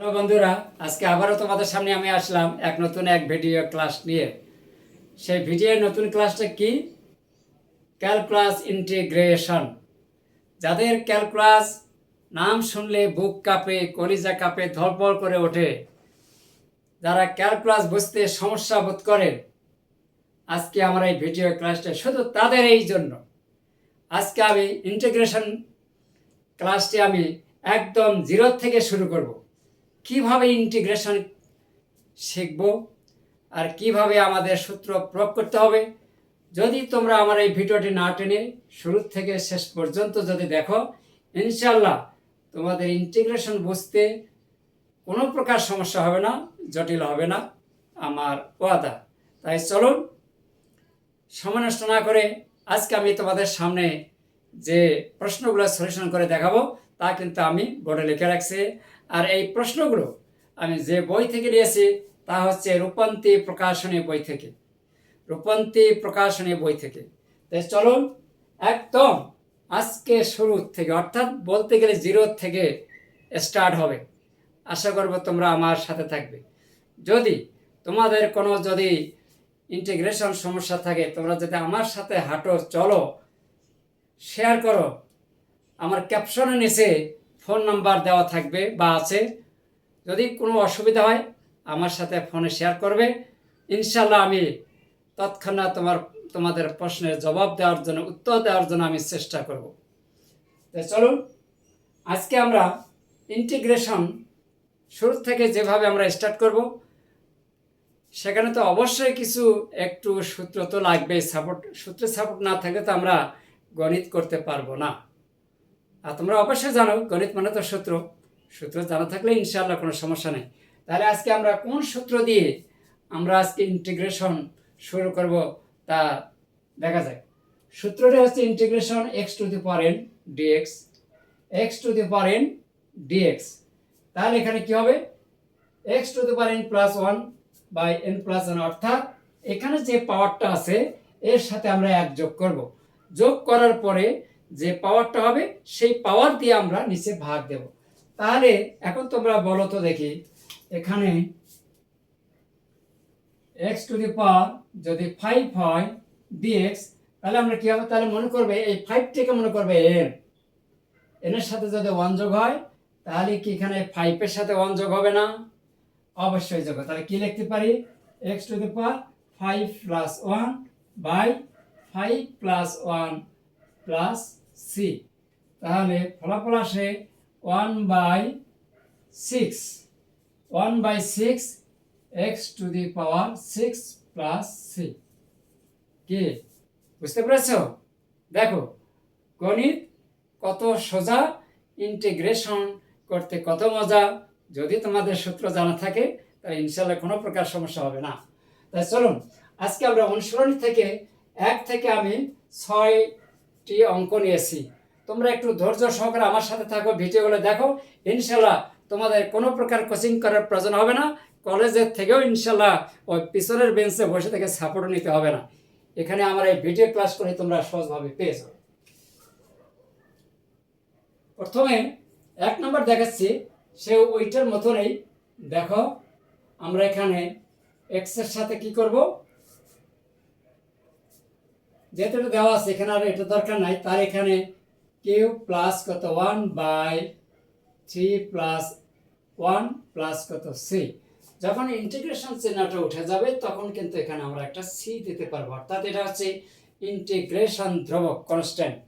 Hello বন্ধুরা, আজকে আবারও তোমাদের সামনে আমি আসলাম এক নতুন এক ভিডিও ক্লাস নিয়ে। সেই ভিডিওর নতুন ক্লাসটা কি? Calculus integration. যাদের ক্যালকুলাস নাম শুনলে বুক কাঁপে, কলিজা কাঁপে ধরপড় করে ওঠে, যারা ক্যালকুলাস বুঝতে সমস্যা বোধ করেন আজকে আমার এই ভিডিও ক্লাসটা শুধু তাদের এই জন্য। আজকে আমি ইন্টিগ্রেশন ক্লাসটি আমি একদম জিরো থেকে শুরু করব। কীভাবে ইন্টিগ্রেশন শিখব আর কীভাবে আমাদের সূত্র প্রয়োগ করতে হবে, যদি তোমরা আমার এই ভিডিওটি না টেনে শুরু থেকে শেষ পর্যন্ত যদি দেখো ইনশাল্লাহ তোমাদের ইন্টিগ্রেশন বুঝতে কোনো প্রকার সমস্যা হবে না, জটিল হবে না আমার ওয়াদা। তাই চলুন, সময় নষ্ট না করে আজকে আমি তোমাদের সামনে যে প্রশ্নগুলো সলিউশন করে দেখাবো, তা কিন্তু আমি বোর্ডে লিখে রাখছি। আর এই প্রশ্নগুলো আমি যে বই থেকে নিয়েছি, তা হচ্ছে রূপান্তী প্রকাশনী বই থেকে। রূপান্তী প্রকাশনী বই থেকে। তাই চলুন, একদম আজকে শুরু থেকে, অর্থাৎ বলতে গেলে জিরো থেকে স্টার্ট হবে। আশা করব তোমরা আমার সাথে থাকবে। যদি তোমাদের কোনো যদি ইন্টিগ্রেশন সমস্যা থাকে, তোমরা যদি আমার সাথে হাঁটো, চলো শেয়ার করো। আমার ক্যাপশনের নিচে ফোন নাম্বার দেওয়া থাকবে বা আছে। যদি কোনো অসুবিধা হয়, আমার সাথে ফোনে শেয়ার করবে। ইনশাল্লাহ আমি তৎক্ষণাৎ তোমার, তোমাদের প্রশ্নের জবাব দেওয়ার জন্য, উত্তর দেওয়ার জন্য আমি চেষ্টা করব। তো চলুন, আজকে আমরা ইন্টিগ্রেশন শুরু থেকে যেভাবে আমরা স্টার্ট করব, সেখানে তো অবশ্যই কিছু একটু সূত্র তো লাগবে সাপোর্ট সূত্রের সাপোর্ট না থাকলে তো আমরা গণিত করতে পারব না। আর তোমরা অবশ্যই জানো, গণিত মানে তো সূত্র। সূত্র জানা থাকলে ইনশাআল্লাহ কোনো সমস্যা নেই। তাহলে আজকে আমরা কোন সূত্র দিয়ে আমরা আজকে ইন্টিগ্রেশন শুরু করব তা দেখা যায় সূত্রটা হচ্ছে integration x to the power n dx x to the power n dx তাহলে এখানে কি হবে? X to the power n plus one by n plus one অর্থাৎ এখানে যে পাওয়ারটা আছে, এর সাথে আমরা এক যোগ করব। যোগ করার পরে যে পাওয়ারটা হবে, সেই পাওয়ার দিয়ে আমরা নিচে ভাগ দেব। তাহলে এখন তোমরা বলো তো দেখি, এখানে এক্স টু দি পাওয়ার যদি ফাইভ হয় ডিএক্স তাহলে আমরা কী হবে? তাহলে মনে করবে এই ফাইভটিকে মনে করবে এন এনের সাথে যদি ওয়ান যোগ হয়, তাহলে কি এখানে ফাইভের সাথে ওয়ান যোগ হবে না? অবশ্যই যোগ তাহলে কি লিখতে পারি? X to the power five plus one by five plus one plus c তাহলে ফলাফল আসে one by six one by six x to the power six plus c কি? বুঝতে পেরেছ? দেখো, গণিত কত সোজা ইন্টিগ্রেশন করতে কত মজা। যদি তোমাদের সূত্র জানা থাকে, তাহলে ইনশাল্লাহ কোনো প্রকার সমস্যা হবে না। তাই চলুন, আজকে আমরা অনুসরণী থেকে এক থেকে আমি ছয়টি অঙ্ক নিয়েছি। তোমরা একটু ধৈর্য সহকারে আমার সাথে থাকো, ভিডিওগুলো দেখো। ইনশাল্লাহ তোমাদের কোনো প্রকার কোচিং করার প্রয়োজন হবে না। কলেজের থেকেও ইনশাল্লাহ ওই পিছনের বেঞ্চে বসে থেকে সাপোর্ট নিতে হবে না। এখানে আমার এই ভিডিও ক্লাস করে তোমরা সহজভাবে পেয়ে যাবে। প্রথমে এক নম্বর দেখাচ্ছি। সে ওইটার মতনই দেখো, আমরা এখানে এক্সের সাথে কি করব? যেহেতু দেওয়া আছে, এখানে আর এটা দরকার নাই। তার এখানে কিউ প্লাস কত? One by three plus one plus কত? সি যখন ইন্টিগ্রেশন চিহ্নটা উঠে যাবে, তখন কিন্তু এখানে আমরা একটা সি দিতে পারব। অর্থাৎ এটা হচ্ছে ইন্টিগ্রেশন ধ্রুবক কনস্ট্যান্ট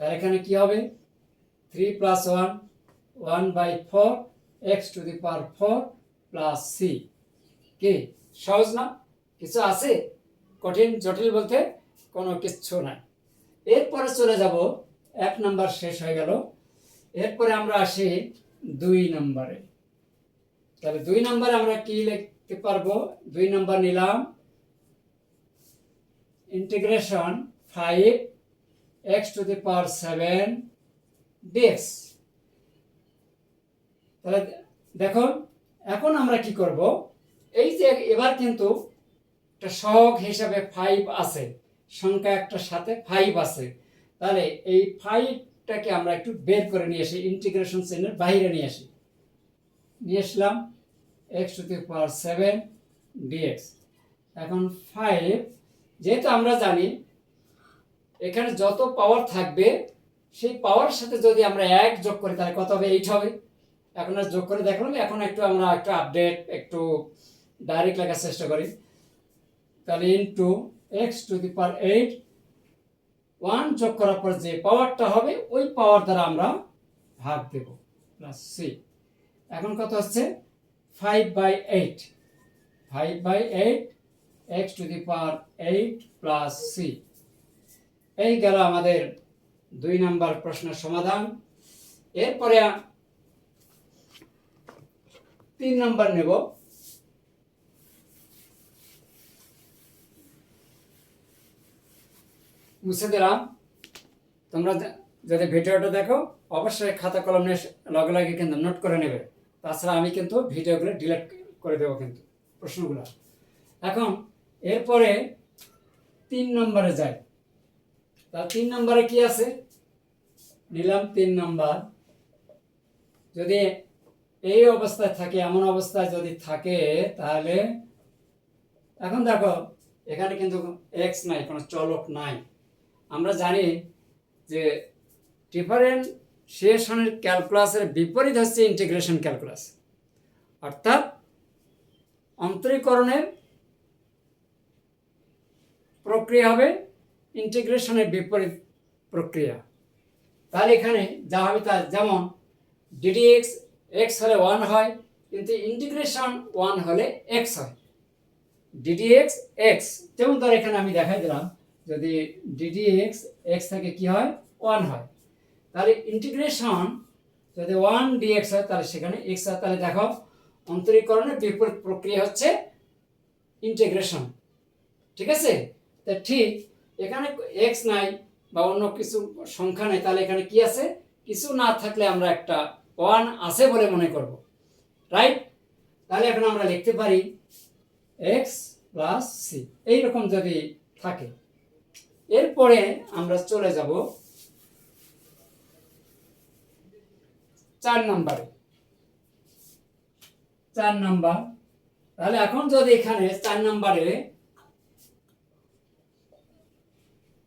তার এখানে কি হবে? Three plus one one by four x to the power four plus c কি? সহজ না? কিছু আছে? কঠিন, জটিল বলতে কোনো কিচ্ছু নাই। এরপরে চলে যাব, এক নাম্বার শেষ হয়ে গেল। এরপরে আমরা আসি দুই নম্বরে। তাহলে দুই নম্বরে আমরা কি লিখতে পারব? দুই নম্বর নিলাম। Integration five, x to the power seven, dx. তাহলে দেখো, এখন আমরা কি করব? এই যে এবার কিন্তু একটা সহগ হিসাবে ফাইভ আছে। সংখ্যা একটা সাথে ফাইভ আছে। তাহলে এই ফাইভটাকে আমরা একটু বের করে নিয়ে আসি ইন্টিগ্রেশন চিহ্নের বাইরে নিয়ে আসি। নিয়ে আসলাম x to the power seven dx এখন ফাইভ যেহেতু আমরা জানি এখানে যত পাওয়ার থাকবে, সেই পাওয়ার সাথে যদি আমরা এক যোগ করি, তাহলে কত হবে? এইট হবে। এখন আর যোগ করে দেখলাম, এখন একটু আমরা একটু আপডেট একটু ডাইরেক্ট লেখার চেষ্টা করি। তাহলে into x to the power eight one যোগ করার পর যে পাওয়ারটা হবে, ওই পাওয়ার দ্বারা আমরা ভাগ দেব প্লাস সি এখন কত হচ্ছে? Five by eight five by eight x to the power eight plus c এই গেল আমাদের দুই নাম্বার প্রশ্নের সমাধান। এরপরে তিন নাম্বার নেব। মুছে দিলাম। তোমরা যদি ভিডিওটা দেখো, অবশ্যই খাতা কলম নিয়ে লগে লগে কিন্তু নোট করে নেবে। তাছাড়া আমি কিন্তু ভিডিওগুলো ডিলিট করে দেবো কিন্তু, প্রশ্নগুলো। এখন, এরপরে তিন নম্বরে যাই। তা তিন নম্বরে কি আছে? নিলাম তিন নম্বর। যদি এই অবস্থায় থাকে, এমন অবস্থায় যদি থাকে, তাহলে, এখন দেখো, এখানে কিন্তু এক্স নাই, কোনো চলক নাই। আমরা জানি যে ডিফারেন্সিয়েশনের ক্যালকুলাসের বিপরীত হচ্ছে ইন্টিগ্রেশন ক্যালকুলাস। অর্থাৎ অন্তরীকরণের প্রক্রিয়া হবে ইন্টিগ্রেশনের বিপরীত প্রক্রিয়া। তাহলে এখানে যা হবে তা যেমন ডিডি এক্স এক্স হলে ওয়ান হয়, কিন্তু ইন্টিগ্রেশন ওয়ান হলে এক্স হয়। ডিডি এক্স এক্স যেমন ধর এখানে আমি দেখাই দিলাম যদি ডিডি এক্স এক্স থেকে কি হয়? ওয়ান হয়। তাহলে ইন্টিগ্রেশন যদি ওয়ান ডিএক্স হয়, তাহলে সেখানে এক্স হয় তাহলে দেখো, অন্তরীকরণের বিপরীত প্রক্রিয়া হচ্ছে ইন্টিগ্রেশন ঠিক আছে? তা ঠিক, এখানে এক্স নাই বা অন্য কিছু সংখ্যা নেই, তাহলে এখানে কি আছে? কিছু না থাকলে আমরা একটা ওয়ান আছে বলে মনে করব। রাইট তাহলে এখন আমরা লিখতে পারি এক্স প্লাস সি এইরকম যদি থাকে। এরপরে আমরা চলে যাব চার নম্বরে। চার নাম্বার। তাহলে এখন যদি এখানে চার নাম্বারে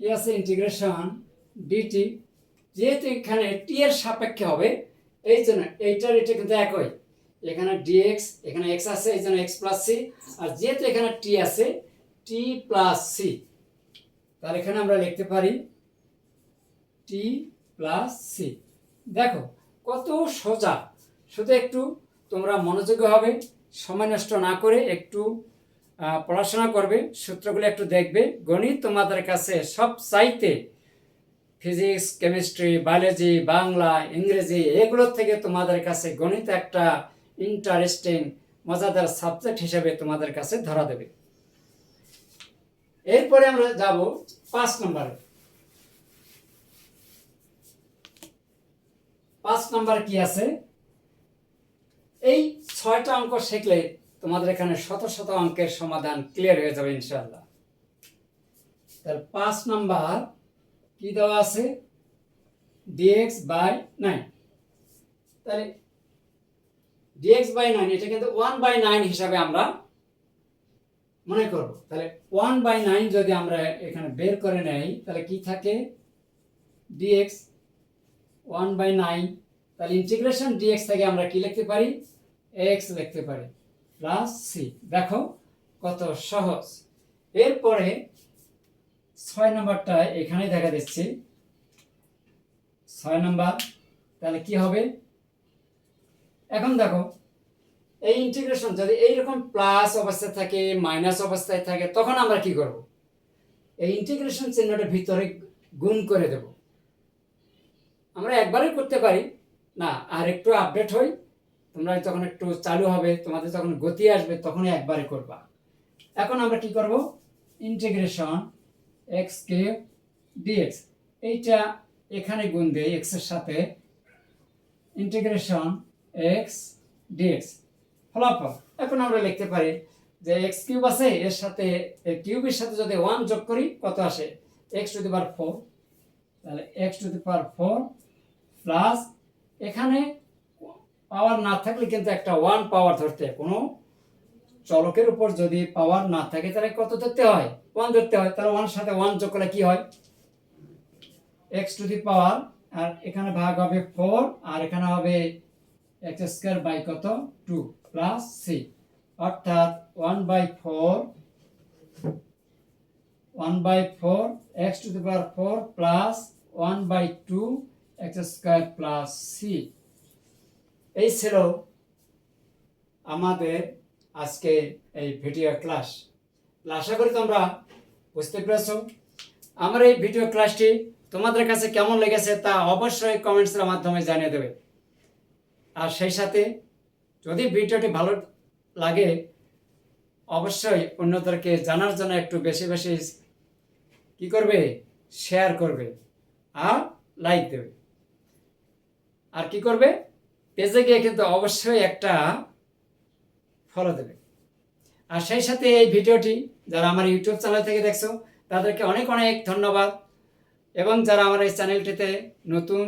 কি আছে? ইন্টিগ্রেশন ডিটি যেহেতু এখানে টি এর সাপেক্ষে হবে, এই জন্য এইটার এটা কিন্তু একই। এখানে ডিএক্স এখানে এক্স আছে, এই জন্য এক্স প্লাস সি আর যেহেতু এখানে টি আছে টি প্লাস সি তাহলে এখানে আমরা লিখতে পারি টি প্লাস সি দেখো, কত সোজা। শুধু একটু তোমরা মনোযোগী হবে, সময় নষ্ট না করে একটু পড়াশোনা করবে, সূত্রগুলো একটু দেখবে। গণিত তোমাদের কাছে সব চাইতে ফিজিক্স কেমিস্ট্রি বায়োলজি বাংলা, ইংরেজি, এগুলোর থেকে তোমাদের কাছে গণিত একটা ইন্টারেস্টিং মজাদার সাবজেক্ট হিসেবে তোমাদের কাছে ধরা দেবে। এরপরে আমরা যাব পাঁচ নম্বরে। পাঁচ নম্বর কি আছে? এই ছয়টা অঙ্ক শিখলে তোমাদের এখানে শত শত অঙ্কের সমাধান ক্লিয়ার হয়ে যাবে ইনশাল্লাহ তাহলে পাঁচ নাম্বার কি দেওয়া আছে? Dx by nine. তাহলে ডিএক্স বাই নাইন, এটা কিন্তু ওয়ান বাই নাইন হিসাবে আমরা মনে করব। তাহলে ওয়ান বাই নাইন যদি আমরা এখানে বের করে নেই, তাহলে কি থাকে? ডিএক্স ওয়ান বাই নাইন তাহলে ইন্টিগ্রেশন ডিএক্স থেকে আমরা কি লিখতে পারি? এক্স লিখতে পারি প্লাস সি দেখো কত সহজ। এরপরে ছয় নম্বরটা এখানে দেখা দিচ্ছি। ছয় নম্বর, তাহলে কি হবে? এখন দেখো এই ইন্টিগ্রেশন যদি এইরকম প্লাস অবস্থায় থাকে মাইনাস অবস্থায় থাকে, তখন আমরা কি করব? এই ইন্টিগ্রেশন চিহ্নটা ভিতরে গুণ করে দেব। আমরা একবারই করতে পারি। না, আর একটু আপডেট হই। তোমরা যখন একটু চালু হবে, তোমাদের যখন গতি আসবে, তখনই একবারে করবা। এখন আমরা কি করব? ইন্টিগ্রেশন এক্স কে ডিএক্স এইটা এখানে গুণ দেয় এক্সের সাথে। ইন্টিগ্রেশন এক্স ডিএক্স ফলাফল। এখন আমরা লিখতে পারি যে এক্স কিউব আছে, এর সাথে কিউবের সাথে যদি ওয়ান যোগ করি, কত আসে? X to the power four তাহলে x to the power four plus এখানে পাওয়ার না থাকলে কিন্তু একটা ওয়ান পাওয়ার ধরতে কোনো চলকের উপর যদি পাওয়ার না থাকে, তাহলে কত ধরতে হয়? ওয়ান ধরতে হয়। তাহলে ওয়ান সাথে ওয়ান যোগ করলে কি হয়? এক্স টু দি পাওয়ার, আর এখানে ভাগ হবে ফোর আর এখানে হবে এক্স স্কোয়ার বাই কত? টু প্লাস সি অর্থাৎ one by four one by four x to the power four plus one by two x square plus c এই ছিল আমাদের আজকে এই ভিডিও ক্লাস আশা করি তোমরা বুঝতে পেরেছ। আমার এই ভিডিও ক্লাসটি তোমাদের কাছে কেমন লেগেছে তা অবশ্যই কমেন্টসের মাধ্যমে জানিয়ে দেবে। আর সেই সাথে যদি ভিডিওটি ভালো লাগে, অবশ্যই অন্যদেরকে জানার জন্য একটু বেশি বেশি কি করবে? শেয়ার করবে আর লাইক দেবে। আর কি করবে? পেজে গিয়ে কিন্তু অবশ্যই একটা ফলো দেবে। আর সেই সাথে এই ভিডিওটি যারা আমার ইউটিউব চ্যানেল থেকে দেখছ, তাদেরকে অনেক অনেক ধন্যবাদ। এবং যারা আমার এই চ্যানেলটিতে নতুন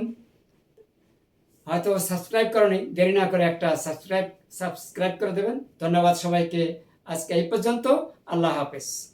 হয়তো সাবস্ক্রাইব করনি, দেরি না করে একটা সাবস্ক্রাইব সাবস্ক্রাইব করে দেবেন। ধন্যবাদ সবাইকে। আজকে এই পর্যন্ত, আল্লাহ হাফেজ।